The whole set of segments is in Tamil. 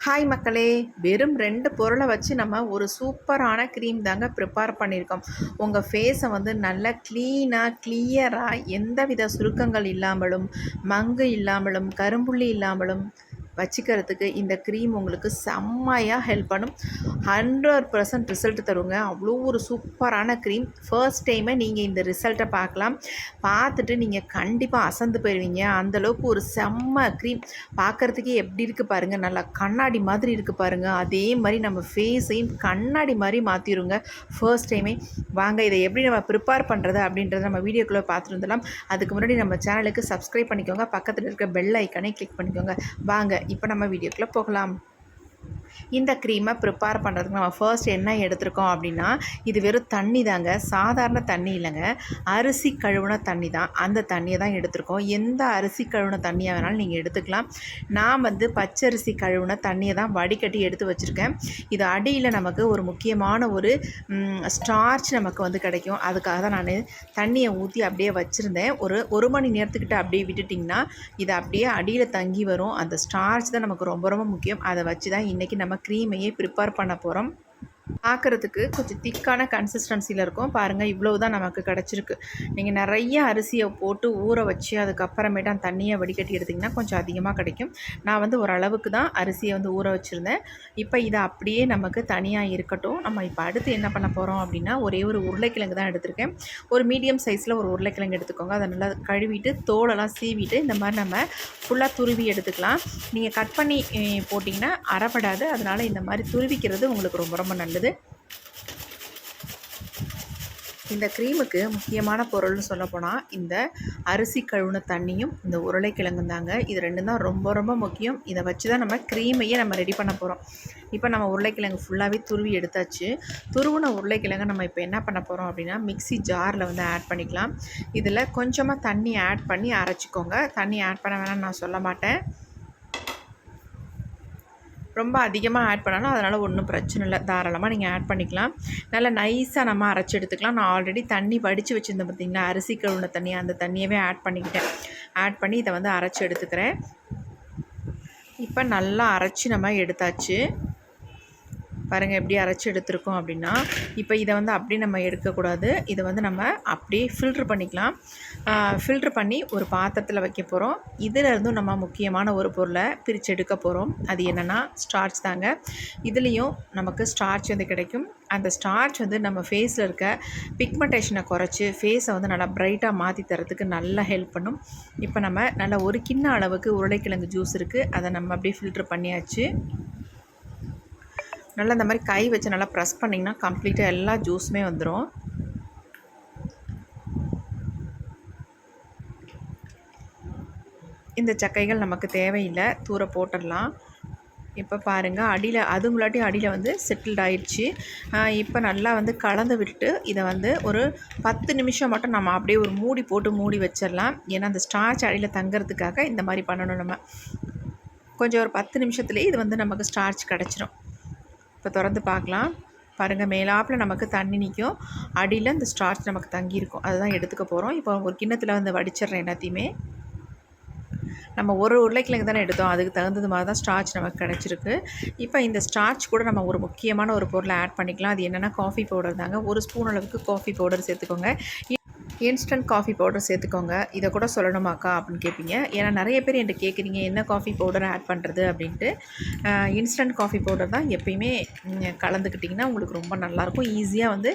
ஹாய் மக்களே வெறும் ரெண்டு பொருளை வச்சு நம்ம ஒரு சூப்பரான க்ரீம் தாங்க ப்ரிப்பேர் பண்ணியிருக்கோம். உங்கள் ஃபேஸை வந்து நல்லா க்ளீனாக கிளியராக எந்தவித சுருக்கங்கள் இல்லாமலும் மங்கு இல்லாமலும் கரும்புள்ளி இல்லாமலும் வச்சுக்கிறதுக்கு இந்த க்ரீம் உங்களுக்கு செம்மையாக ஹெல்ப் பண்ணும். ஹண்ட்ரட் பர்சன்ட் ரிசல்ட் தருங்க. அவ்வளோ ஒரு சூப்பரான க்ரீம் ஃபர்ஸ்ட் டைமே நீங்கள் இந்த ரிசல்ட்டை பார்க்கலாம். பார்த்துட்டு நீங்கள் கண்டிப்பாக அசந்து போயிடுவீங்க அந்தளவுக்கு ஒரு செம்ம க்ரீம் பார்க்குறதுக்கே எப்படி இருக்குது பாருங்கள் நல்லா கண்ணாடி மாதிரி இருக்குது பாருங்கள் அதே மாதிரி நம்ம ஃபேஸையும் கண்ணாடி மாதிரி மாற்றிடுங்க ஃபர்ஸ்ட் டைமே வாங்க இதை எப்படி நம்ம ப்ரிப்பேர் பண்ணுறது அப்படின்றத நம்ம வீடியோக்குள்ளே பார்த்துருந்தலாம் அதுக்கு முன்னாடி நம்ம சேனலுக்கு சப்ஸ்கிரைப் பண்ணிக்கோங்க. பக்கத்தில் இருக்க பெல் ஐக்கானே கிளிக் பண்ணிக்கோங்க. வாங்க இப்போ நம்ம வீடியோக்குள்ளே போகலாம் இந்த க்ரீமை ப்ரிப்பேர் பண்ணுறதுக்கு நம்ம ஃபர்ஸ்ட் என்ன எடுத்திருக்கோம் அப்படின்னா இது வெறும் தண்ணி தாங்க. சாதாரண தண்ணி இல்லைங்க. அரிசி கழுவுன தண்ணி தான். அந்த தண்ணியை தான் எடுத்திருக்கோம். எந்த அரிசி கழுவுன தண்ணியாக வேணாலும் நீங்கள் எடுத்துக்கலாம். நான் வந்து பச்சரிசி கழுவுன தண்ணியை தான் வடிகட்டி எடுத்து வச்சுருக்கேன். இது அடியில் நமக்கு ஒரு முக்கியமான ஒரு ஸ்டார்ச் நமக்கு வந்து கிடைக்கும். அதுக்காக தான் நான் தண்ணியை ஊற்றி அப்படியே வச்சுருந்தேன். ஒரு ஒரு மணி நேரத்துக்கிட்ட அப்படியே விட்டுட்டிங்கன்னா இது அப்படியே அடியில் தங்கி வரும். அந்த ஸ்டார்ச் தான் நமக்கு ரொம்ப ரொம்ப முக்கியம். அதை வச்சு தான் இன்றைக்கி நம்ம க்ரீமையே ப்ரிப்பேர் பண்ண போகிறோம் பார்க்குறதுக்கு கொஞ்சம் திக்கான கன்சிஸ்டன்சியில் இருக்கும். பாருங்கள் இவ்வளோ தான் நமக்கு கிடச்சிருக்கு. நீங்கள் நிறைய அரிசியை போட்டு ஊற வச்சு அதுக்கப்புறமேட்டு அந்த தண்ணியை வடிகட்டி எடுத்திங்கன்னா கொஞ்சம் அதிகமாக கிடைக்கும். நான் வந்து ஓரளவுக்கு தான் அரிசியை வந்து ஊற வச்சுருந்தேன். இப்போ இதை அப்படியே நமக்கு தனியாக இருக்கட்டும். நம்ம இப்போ அடுத்து என்ன பண்ண போகிறோம் அப்படின்னா ஒரே ஒரு உருளைக்கிழங்கு தான் எடுத்திருக்கேன். ஒரு மீடியம் சைஸில் ஒரு உருளைக்கிழங்கு எடுத்துக்கோங்க. அதை நல்லா கழுவிட்டு தோலெல்லாம் சீவிட்டு இந்த மாதிரி நம்ம ஃபுல்லாக துருவி எடுத்துக்கலாம். நீங்கள் கட் பண்ணி போட்டிங்கன்னா அறப்படாது அதனால் இந்த மாதிரி துருவிக்கிறது உங்களுக்கு ரொம்ப ரொம்ப நல்லது. இந்த க்ரீமுக்கு முக்கியமான பொருள்னு சொல்லப்போனால் இந்த அரிசி கழுவுன தண்ணியும் இந்த உருளைக்கிழங்கும் தாங்க. இது ரெண்டும் தான் ரொம்ப ரொம்ப முக்கியம். இதை வச்சு தான் நம்ம க்ரீமையே நம்ம ரெடி பண்ண போகிறோம் இப்போ நம்ம உருளைக்கிழங்கு ஃபுல்லாகவே துருவி எடுத்தாச்சு. துருவின உருளைக்கிழங்கு நம்ம இப்போ என்ன பண்ண போகிறோம் அப்படின்னா மிக்சி ஜாரில் வந்து ஆட் பண்ணிக்கலாம். இதில் கொஞ்சமாக தண்ணி ஆட் பண்ணி அரைச்சிக்கோங்க. தண்ணி ஆட் பண்ண வேணாம்னு நான் சொல்ல மாட்டேன். ரொம்ப அதிகமாக ஆட் பண்ணாலும் அதனால் ஒன்றும் பிரச்சனை இல்லை. தாராளமாக நீங்கள் ஆட் பண்ணிக்கலாம். நல்லா நைஸாக நம்ம அரைச்சி எடுத்துக்கலாம். நான் ஆல்ரெடி தண்ணி வடித்து வச்சுருந்தேன் பார்த்திங்களா அரிசி கழுவுன தண்ணி அந்த தண்ணியவே ஆட் பண்ணிக்கிட்டேன். ஆட் பண்ணி இதை வந்து அரைச்சி எடுத்துக்கிறேன். இப்போ நல்லா அரைச்சி நம்ம எடுத்தாச்சு. பாருங்கள் எப்படி அரைச்சி எடுத்திருக்கோம் அப்படின்னா இப்போ இதை வந்து அப்படியே நம்ம எடுக்கக்கூடாது. இதை வந்து நம்ம அப்படியே ஃபில்ட்ரு பண்ணிக்கலாம். ஃபில்ட்ரு பண்ணி ஒரு பாத்திரத்தில் வைக்க போகிறோம் இதில் நம்ம முக்கியமான ஒரு பொருளை பிரித்து எடுக்க போகிறோம் அது என்னென்னா ஸ்டார்ச் தாங்க. இதுலேயும் நமக்கு ஸ்டார்ச் வந்து கிடைக்கும். அந்த ஸ்டார்ச் வந்து நம்ம ஃபேஸில் இருக்க பிக்மெண்டேஷனை குறைச்சி ஃபேஸை வந்து நல்லா ப்ரைட்டாக மாற்றி தரத்துக்கு நல்லா ஹெல்ப் பண்ணும். இப்போ நம்ம நல்லா ஒரு கிண்ண அளவுக்கு உருளைக்கிழங்கு ஜூஸ் இருக்குது அதை நம்ம அப்படியே ஃபில்ட்ரு பண்ணியாச்சு. நல்லா இந்த மாதிரி கை வச்சு நல்லா ப்ரெஸ் பண்ணிங்கன்னா கம்ப்ளீட்டாக எல்லா ஜூஸுமே வந்துடும் இந்த சக்கைகள் நமக்கு தேவையில்லை. தூர போட்டுடலாம். இப்போ பாருங்கள் அடியில் அதுங்களாட்டி அடியில் வந்து செட்டில்ட் ஆயிடுச்சு. இப்போ நல்லா வந்து கலந்து விட்டு இதை வந்து ஒரு பத்து நிமிஷம் மட்டும் நம்ம அப்படியே ஒரு மூடி போட்டு மூடி வச்சிடலாம். ஏன்னா அந்த ஸ்டார்ச் அடியில் தங்கிறதுக்காக இந்த மாதிரி பண்ணணும் நம்ம. கொஞ்சம் ஒரு பத்து நிமிஷத்துலேயே இது வந்து நமக்கு ஸ்டார்ச் கிடச்சிரும். இப்போ திறந்து பார்க்கலாம். பாருங்கள் மேலாப்பில் நமக்கு தண்ணி நிற்கும் அடியில் இந்த ஸ்டார்ச் நமக்கு தங்கியிருக்கும் அதுதான் எடுத்துக்க போகிறோம் இப்போ ஒரு கிண்ணத்தில் வந்து வடிச்சிடுறேன் எல்லாத்தையுமே. நம்ம ஒரு உருளைக்கிழங்கு தானே எடுத்தோம். அதுக்கு தகுந்தது மாதிரி தான் ஸ்டார்ச் நமக்கு கிடச்சிருக்கு. இப்போ இந்த ஸ்டார்ச் கூட நம்ம ஒரு முக்கியமான ஒரு பொருளை ஆட் பண்ணிக்கலாம். அது என்னென்னா காஃபி பவுடர் தாங்க. ஒரு ஸ்பூன் அளவுக்கு காஃபி பவுடர் சேர்த்துக்கோங்க. இன்ஸ்டன்ட் காஃபி பவுடர் சேர்த்துக்கோங்க. இதை கூட சொல்லணுமாக்கா அப்படின்னு கேட்பீங்க ஏன்னா நிறைய பேர் என்கிட்ட கேட்குறீங்க என்ன காஃபி பவுடர் ஆட் பண்ணுறது அப்படின்ட்டு. இன்ஸ்டன்ட் காஃபி பவுடர் தான் எப்பயுமே கலந்துக்கிட்டிங்கன்னா உங்களுக்கு ரொம்ப நல்லாயிருக்கும். ஈஸியாக வந்து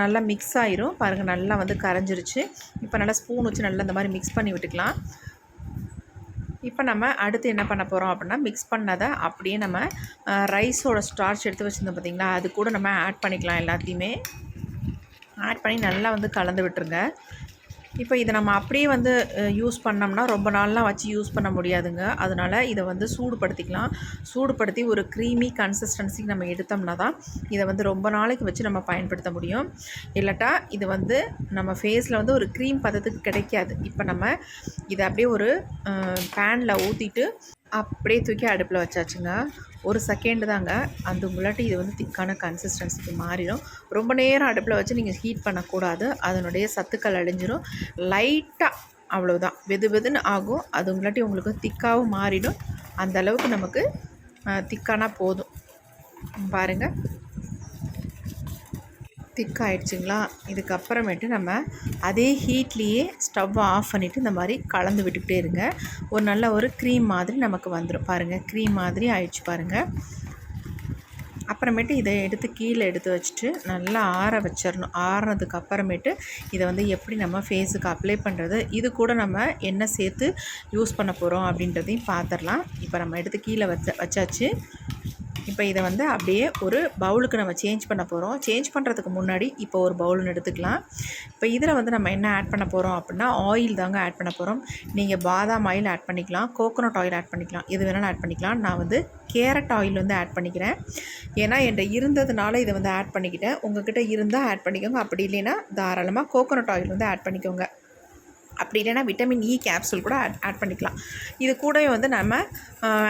நல்லா மிக்ஸ் ஆயிரும். பாருங்கள் நல்லா வந்து கரைஞ்சிருச்சு. இப்போ நல்லா ஸ்பூன் வச்சு நல்லா இந்த மாதிரி மிக்ஸ் பண்ணி விட்டுக்கலாம். இப்போ நம்ம அடுத்து என்ன பண்ண போகிறோம் அப்படின்னா மிக்ஸ் பண்ணதை அப்படியே நம்ம ரைஸோட ஸ்டார்ச் எடுத்து வச்சுருந்தோம் பார்த்திங்களா அது கூட நம்ம ஆட் பண்ணிக்கலாம் எல்லாத்தையுமே. ஆட் பண்ணி நல்லா வந்து கலந்து விட்டுருங்க. இப்போ இதை நம்ம அப்படியே வந்து யூஸ் பண்ணோம்னா ரொம்ப நாள்லாம் வச்சு யூஸ் பண்ண முடியாதுங்க. அதனால் இதை வந்து சூடுபடுத்திக்கலாம். சூடுபடுத்தி ஒரு க்ரீமி கன்சிஸ்டன்சிக்கு நம்ம எடுத்தோம்னா தான் இதை வந்து ரொம்ப நாளைக்கு வச்சு நம்ம பயன்படுத்த முடியும். இல்லாட்டா இது வந்து நம்ம ஃபேஸில் வந்து ஒரு க்ரீம் பதத்துக்கு கிடைக்காது. இப்போ நம்ம இதை அப்படியே ஒரு பேனில் ஊற்றிட்டு அப்படியே தூக்கி அடுப்பில் வச்சாச்சுங்க. ஒரு செகண்ட் தாங்க. அந்த முள்ளாட்டி இது வந்து திக்கான கன்சிஸ்டன்சிக்கு மாறிடும் ரொம்ப நேரம் அடுப்பில் வச்சு நீங்கள் ஹீட் பண்ணக்கூடாது. அதனுடைய சத்துக்கள் அழிஞ்சிரும். லைட்டாக அவ்வளோதான் வெது வெதுன்னு ஆகும். அது முள்ளாட்டி உங்களுக்கு திக்காகவும் மாறிடும். அந்த அளவுக்கு நமக்கு திக்கானா போதும். பாருங்கள் திக் ஆகிடுச்சிங்களா இதுக்கப்புறமேட்டு நம்ம அதே ஹீட்லேயே ஸ்டவ் ஆஃப் பண்ணிவிட்டு இந்த மாதிரி கலந்து விட்டுக்கிட்டே இருங்க. ஒரு நல்ல ஒரு க்ரீம் மாதிரி நமக்கு வந்துடும் பாருங்கள் க்ரீம் மாதிரி ஆயிடுச்சு பாருங்கள் அப்புறமேட்டு இதை எடுத்து கீழே எடுத்து வச்சுட்டு நல்லா ஆற வச்சிடணும் ஆறுனதுக்கு அப்புறமேட்டு இதை வந்து எப்படி நம்ம ஃபேஸுக்கு அப்ளை பண்ணுறது இது கூட நம்ம என்ன சேர்த்து யூஸ் பண்ண போகிறோம் அப்படின்றதையும் பார்த்துடலாம். இப்போ நம்ம எடுத்து கீழே வச்ச வச்சாச்சு. இப்போ இதை வந்து அப்படியே ஒரு பவுலுக்கு நம்ம சேஞ்ச் பண்ண போகிறோம் சேஞ்ச் பண்ணுறதுக்கு முன்னாடி இப்போ ஒரு பவுல்னு எடுத்துக்கலாம். இப்போ இதில் வந்து நம்ம என்ன ஆட் பண்ண போகிறோம் அப்படின்னா ஆயில் தாங்க ஆட் பண்ண போகிறோம் நீங்கள் பாதாம் ஆயில் ஆட் பண்ணிக்கலாம் கோகோனட் ஆயில் ஆட் பண்ணிக்கலாம். எது வேணாலும் ஆட் பண்ணிக்கலாம். நான் வந்து கேரட் ஆயில் வந்து ஆட் பண்ணிக்கிறேன். ஏன்னா என்கிட்ட இருந்ததுனால இதை வந்து ஆட் பண்ணிக்கிட்டேன். உங்ககிட்ட இருந்தால் ஆட் பண்ணிக்கோங்க. அப்படி இல்லைன்னா தாராளமாக கோகோனட் ஆயில் வந்து ஆட் பண்ணிக்கோங்க. அப்படி இல்லைன்னா விட்டமின் இ கேப்சூல் கூட ஆட் ஆட் பண்ணிக்கலாம். இது கூடவே வந்து நம்ம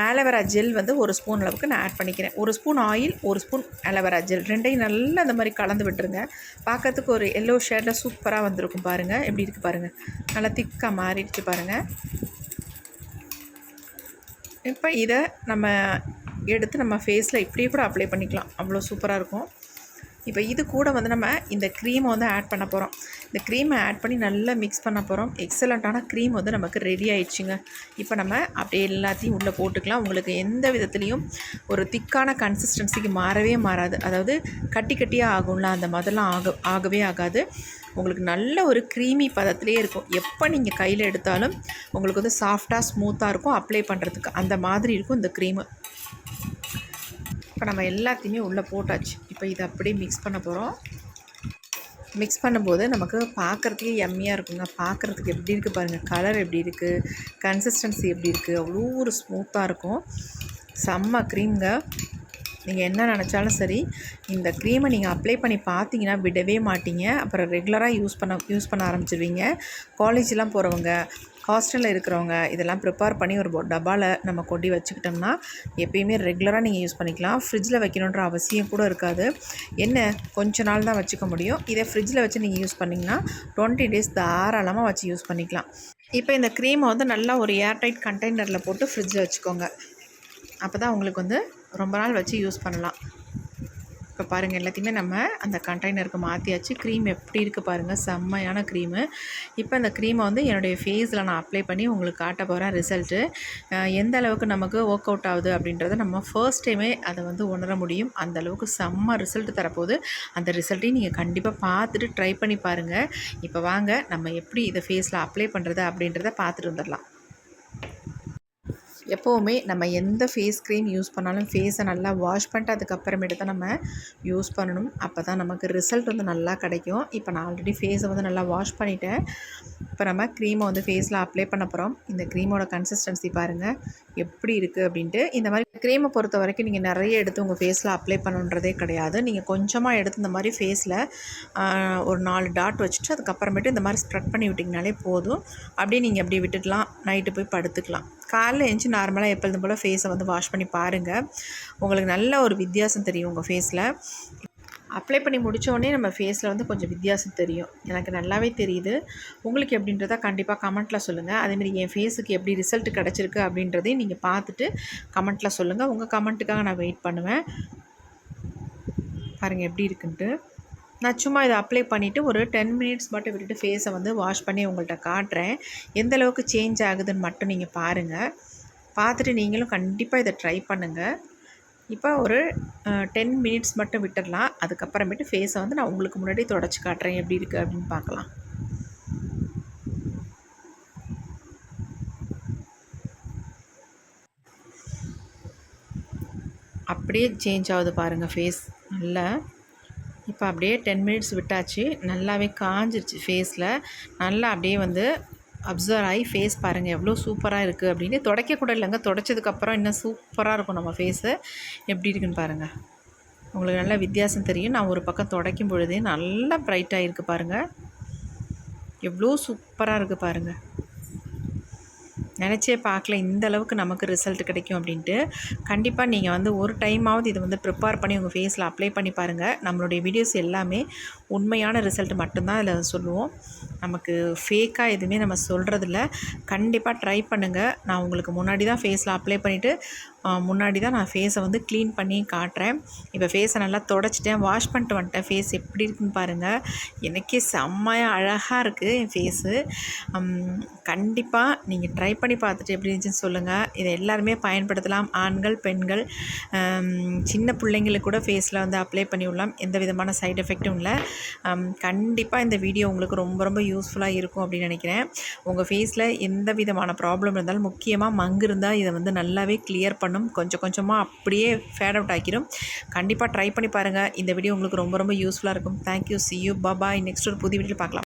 ஆலோவேரா ஜெல் வந்து ஒரு ஸ்பூன் அளவுக்கு நான் ஆட் பண்ணிக்கிறேன். ஒரு ஸ்பூன் ஆயில் ஒரு ஸ்பூன் ஆலோவேரா ஜெல் ரெண்டையும் நல்லா அந்த மாதிரி கலந்து விட்டுருங்க. பார்க்கறதுக்கு ஒரு எல்லோ ஷேடில் சூப்பராக வந்திருக்கும் பாருங்கள் எப்படி இருக்குது பாருங்கள் நல்லா திக்காக மாறிடுச்சு பாருங்கள் இப்போ இதை நம்ம எடுத்து நம்ம ஃபேஸில் இப்படியே கூட அப்ளை பண்ணிக்கலாம். அவ்வளோ சூப்பராக இருக்கும். இப்போ இது கூட வந்து நம்ம இந்த க்ரீமை வந்து ஆட் பண்ண போகிறோம் இந்த க்ரீமை ஆட் பண்ணி நல்லா மிக்ஸ் பண்ண போகிறோம் எக்ஸலண்ட்டான க்ரீம் வந்து நமக்கு ரெடி ஆயிடுச்சுங்க. இப்போ நம்ம அப்படியே எல்லாத்தையும் உள்ளே போட்டுக்கலாம். உங்களுக்கு எந்த விதத்துலேயும் ஒரு திக்கான கன்சிஸ்டன்சிக்கு மாறவே மாறாது. அதாவது கட்டி கட்டியாக ஆகும்ல அந்த மாதிரிலாம் ஆக ஆகவே ஆகாது. உங்களுக்கு நல்ல ஒரு க்ரீமி பதத்திலே இருக்கும். எப்போ நீங்கள் கையில் எடுத்தாலும் உங்களுக்கு வந்து சாஃப்டாக ஸ்மூத்தாக இருக்கும். அப்ளை பண்ணுறதுக்கு அந்த மாதிரி இருக்கும் இந்த க்ரீமு இப்போ நம்ம எல்லாத்தையுமே உள்ளே போட்டாச்சு. இப்போ இதை அப்படியே மிக்ஸ் பண்ண போகிறோம் மிக்ஸ் பண்ணும்போது நமக்கு பார்க்குறதுக்கே எம்மியாக இருக்குங்க. பார்க்குறதுக்கு எப்படி இருக்குது பாருங்கள் கலர் எப்படி இருக்குது கன்சிஸ்டன்சி எப்படி இருக்குது அவ்வளோ ஒரு ஸ்மூத்தாக இருக்கும். செம்ம க்ரீம்ங்க நீங்கள் என்ன நினச்சாலும் சரி இந்த க்ரீமை நீங்கள் அப்ளை பண்ணி பார்த்தீங்கன்னா விடவே மாட்டீங்க. அப்புறம் ரெகுலராக யூஸ் பண்ண யூஸ் பண்ண ஆரம்பிச்சிருவீங்க. காலேஜெலாம் போகிறவங்க ஹாஸ்டலில் இருக்கிறவங்க இதெல்லாம் ப்ரிப்பேர் பண்ணி ஒரு டப்பாவில் நம்ம கொட்டி வச்சுக்கிட்டோம்னா எப்பயுமே ரெகுலராக நீங்கள் யூஸ் பண்ணிக்கலாம். ஃப்ரிட்ஜில் வைக்கணுன்ற அவசியம் கூட இருக்காது. என்ன? கொஞ்ச நாள் தான் வச்சுக்க முடியும். இதே ஃப்ரிட்ஜில் வச்சு நீங்கள் யூஸ் பண்ணிங்கன்னா டுவெண்ட்டி டேஸ் தாராளமாக வச்சு யூஸ் பண்ணிக்கலாம். இப்போ இந்த க்ரீமை வந்து நல்லா ஒரு ஏர்டைட் கண்டெய்னரில் போட்டு ஃப்ரிட்ஜில் வச்சுக்கோங்க. அப்போ தான் உங்களுக்கு வந்து ரொம்ப நாள் வச்சு யூஸ் பண்ணலாம். இப்போ பாருங்கள் எல்லாத்தையுமே நம்ம அந்த கண்டெய்னருக்கு மாற்றியாச்சு க்ரீம் எப்படி இருக்குது பாருங்கள் செம்மையான க்ரீமு இப்போ அந்த க்ரீமை வந்து என்னுடைய ஃபேஸில் நான் அப்ளை பண்ணி உங்களுக்கு காட்ட போகிறேன் ரிசல்ட்டு எந்த அளவுக்கு நமக்கு ஒர்க் அவுட் ஆகுது அப்படின்றத நம்ம ஃபர்ஸ்ட் டைமே அதை வந்து உணர முடியும். அந்த அளவுக்கு செம்ம ரிசல்ட் தரப்போகுது. அந்த ரிசல்ட்டையும் நீங்கள் கண்டிப்பாக பார்த்துட்டு ட்ரை பண்ணி பாருங்கள் இப்போ வாங்க நம்ம எப்படி இதை ஃபேஸில் அப்ளை பண்ணுறது அப்படின்றத பார்த்துட்டு வந்துடலாம் எப்போவுமே நம்ம எந்த ஃபேஸ் க்ரீம் யூஸ் பண்ணாலும் ஃபேஸை நல்லா வாஷ் பண்ணிட்டு அதுக்கப்புறமேட்டு தான் நம்ம யூஸ் பண்ணணும். அப்போ தான் நமக்கு ரிசல்ட் வந்து நல்லா கிடைக்கும். இப்போ நான் ஆல்ரெடி ஃபேஸை வந்து நல்லா வாஷ் பண்ணிவிட்டேன் இப்போ நம்ம க்ரீமை வந்து ஃபேஸில் அப்ளை பண்ண போகிறோம் இந்த க்ரீமோட கன்சிஸ்டன்சி பாருங்கள் எப்படி இருக்குது அப்படின்ட்டு. இந்த மாதிரி க்ரீமை பொறுத்த வரைக்கும் நீங்கள் நிறைய எடுத்து உங்கள் ஃபேஸில் அப்ளை பண்ணுன்றதே கிடையாது. நீங்கள் கொஞ்சமாக எடுத்து இந்த மாதிரி ஃபேஸில் ஒரு நாலு டாட் வச்சுட்டு அதுக்கப்புறமேட்டு இந்த மாதிரி ஸ்ப்ரெட் பண்ணி விட்டிங்கனாலே போதும். அப்படியே நீங்கள் அப்படியே விட்டுடலாம். நைட்டு போய் படுத்துக்கலாம். காலைல எழுந்துச்சி நார்மலாக எப்பொழுதும் போல் ஃபேஸை வந்து வாஷ் பண்ணி பாருங்கள் உங்களுக்கு நல்ல ஒரு வித்தியாசம் தெரியும் உங்கள் ஃபேஸில் அப்ளை பண்ணி முடித்தோடனே நம்ம ஃபேஸில் வந்து கொஞ்சம் வித்தியாசம் தெரியும். எனக்கு நல்லாவே தெரியுது. உங்களுக்கு எப்படின்றத கண்டிப்பாக கமெண்ட்டில் சொல்லுங்கள் அதேமாரி என் ஃபேஸுக்கு எப்படி ரிசல்ட் கிடச்சிருக்கு அப்படின்றதையும் நீங்கள் பார்த்துட்டு கமெண்ட்டில் சொல்லுங்கள் உங்கள் கமெண்ட்டுக்காக நான் வெயிட் பண்ணுவேன். பாருங்கள் எப்படி இருக்குன்ட்டு. நான் சும்மா இதை அப்ளை பண்ணிவிட்டு ஒரு டென் மினிட்ஸ் மட்டும் விட்டுட்டு ஃபேஸை வந்து வாஷ் பண்ணி உங்கள்கிட்ட காட்டுறேன். எந்த அளவுக்கு சேஞ்ச் ஆகுதுன்னு மட்டும் நீங்கள் பாருங்கள் பார்த்துட்டு நீங்களும் கண்டிப்பாக இதை ட்ரை பண்ணுங்கள் இப்போ ஒரு டென் மினிட்ஸ் மட்டும் விட்டுடலாம். அதுக்கப்புறமேட்டு ஃபேஸை வந்து நான் உங்களுக்கு முன்னாடி தொடச்சி காட்டுறேன். எப்படி இருக்குது அப்படின்னு பார்க்கலாம். அப்படியே சேஞ்ச் ஆகுது பாருங்கள் ஃபேஸ் நல்லா இப்போ அப்படியே டென் மினிட்ஸ் விட்டாச்சு. நல்லாவே காஞ்சிருச்சு ஃபேஸில் நல்லா அப்படியே வந்து அப்சர்வ் ஆகி ஃபேஸ் பாருங்கள் எவ்வளோ சூப்பராக இருக்குது அப்படின்னு. துடைக்க கூட இல்லைங்க. துடைச்சதுக்கப்புறம் இன்னும் சூப்பராக இருக்கும் நம்ம ஃபேஸு எப்படி இருக்குன்னு பாருங்கள் உங்களுக்கு நல்லா வித்தியாசம் தெரியும். நான் ஒரு பக்கம் துடைக்கும் பொழுதே நல்லா ப்ரைட்டாக இருக்குது பாருங்கள் எவ்வளோ சூப்பராக இருக்குது பாருங்கள் நினச்சே பார்க்கல இந்த அளவுக்கு நமக்கு ரிசல்ட் கிடைக்கும் அப்படின்ட்டு. கண்டிப்பாக நீங்கள் வந்து ஒரு டைமாவது இதை வந்து ப்ரிப்பேர் பண்ணி உங்கள் ஃபேஸில் அப்ளை பண்ணி பாருங்கள் நம்மளுடைய வீடியோஸ் எல்லாமே உண்மையான ரிசல்ட் மட்டும்தான் இதில் சொல்லுவோம். நமக்கு ஃபேக்காக எதுவுமே நம்ம சொல்கிறதில்ல கண்டிப்பாக ட்ரை பண்ணுங்கள் நான் உங்களுக்கு முன்னாடி தான் ஃபேஸில் அப்ளை பண்ணிவிட்டு முன்னாடி தான் நான் ஃபேஸை வந்து க்ளீன் பண்ணி காட்டுறேன். இப்போ ஃபேஸை நல்லா தொடச்சிட்டேன். வாஷ் பண்ணிட்டு வந்துட்டேன். ஃபேஸ் எப்படி இருக்குன்னு பாருங்கள் எனக்கே செம்மையாக அழகாக இருக்குது என் ஃபேஸு கண்டிப்பாக நீங்கள் ட்ரை பண்ணி பார்த்துட்டு எப்படி இருந்துச்சுன்னு சொல்லுங்கள் இதை எல்லாருமே பயன்படுத்தலாம். ஆண்கள் பெண்கள் சின்ன பிள்ளைங்களுக்கு கூட ஃபேஸில் வந்து அப்ளை பண்ணி விடலாம் எந்த விதமான சைடு எஃபெக்ட்டும் இல்லை. கண்டிப்பாக இந்த வீடியோ உங்களுக்கு ரொம்ப ரொம்ப யூஸ்ஃபுல்லாக இருக்கும் அப்படின்னு நினைக்கிறேன். உங்கள் ஃபேஸில் எந்த விதமான ப்ராப்ளம் இருந்தாலும் முக்கியமாக மங்கு இருந்தால் இதை வந்து நல்லாவே கிளியர் பண்ணும். கொஞ்சம் கொஞ்சமாக அப்படியே ஃபேட் அவுட் ஆக்கிடும் கண்டிப்பாக ட்ரை பண்ணி பாருங்கள் இந்த வீடியோ உங்களுக்கு ரொம்ப ரொம்ப யூஸ்ஃபுல்லாக இருக்கும். Thank you see you bye bye next ஒரு புது வீட்டில் பார்க்கலாம்.